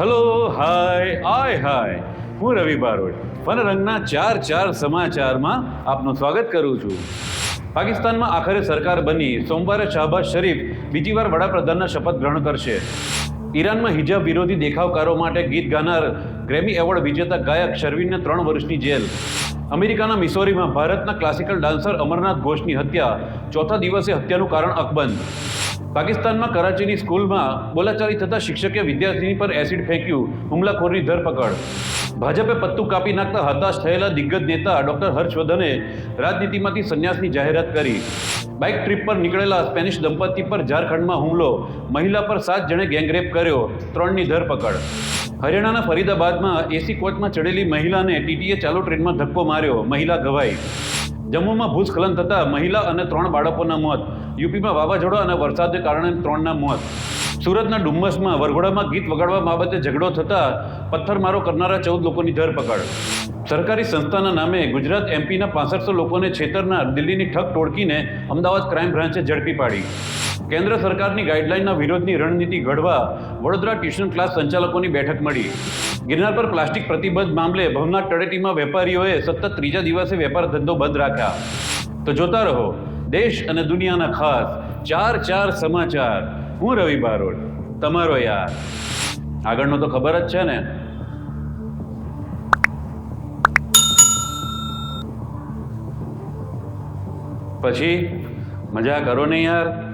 Hello hi આય હાય હું રવિ Barot. Fun રંગના ચાર ચાર સમાચારમાં આપનું સ્વાગત કરું છું. પાકિસ્તાનમાં આખરે સરકાર બની, સોમવારે શાહબાઝ શરીફ બીજી વાર વડાપ્રધાનના શપથ ગ્રહણ કરશે. ઈરાનમાં હિજાબ વિરોધી દેખાવકારો માટે ગીત ગાનાર ગ્રેમી એવોર્ડ વિજેતા ગાયક શર્વિનને ત્રણ વર્ષની જેલ. અમેરિકાના મિસોરીમાં ભારતના ક્લાસિકલ ડાન્સર અમરનાથ ઘોષની હત્યા. ચોથા દિવસે હત્યાનું કારણ અકબંધ. પાકિસ્તાનમાં કરાચીની સ્કૂલમાં બોલાચાલી થતા શિક્ષકે વિદ્યાર્થીની પર એસિડ ફેંક્યું, હુમલાખોરની ધરપકડ. ભાજપે પત્તું કાપી નાખતા હતાશ થયેલા દિગ્ગજ નેતા ડોક્ટર હર્ષવર્ધને રાજનીતિમાંથી સંન્યાસની જાહેરાત કરી. બાઇક ટ્રીપ પર નીકળેલા સ્પેનિશ દંપતી પર ઝારખંડમાં હુમલો, મહિલા પર સાત જણે ગેંગરેપ કર્યો, ત્રણની ધરપકડ. હરિયાણાના ફરીદાબાદમાં એસી કોચમાં ચડેલી મહિલાને ટીટીએ ચાલુ ટ્રેનમાં ધક્કો માર્યો, મહિલા ઘવાઈ. જમ્મુમાં ભૂસ્ખલન થતાં મહિલા અને ત્રણ બાળકોના મોત. યુપીમાં વાવાઝોડા અને વરસાદને કારણે ત્રણના મોત. સુરતના ડુમ્મસમાં, વરઘોડામાં ગીત વગાડવા બાબતે ઝઘડો થતાં પથ્થરમારો કરનારા ચૌદ લોકોની ધરપકડ. સરકારી સંસ્થાના નામે ગુજરાત એમપીના પાસઠસો લોકોને છેતરના દિલ્હીની ઠગ ટોળકીને અમદાવાદ ક્રાઇમ બ્રાન્ચે ઝડપી પાડી. કેન્દ્ર સરકારની ગાઈડલાઇનના વિરોધની રણનીતિ ઘડવા વડોદરા ટ્યુશન ક્લાસ સંચાલકોની બેઠક મળી. ગિરનાર પર પ્લાસ્ટિક પ્રતિબંધ મામલે ભવનાથ તળેટીમાં વેપારીઓએ સતત ત્રીજા દિવસે વેપાર ધંધો બંધ રાખ્યા. તો જોતા રહો, દેશ અને દુનિયાના ખાસ ચાર ચાર સમાચાર. હું રવિ બારોટ, તમારો યાર. આગળનો તો ખબર જ છે ને. પછી? મજા કરો ને યાર.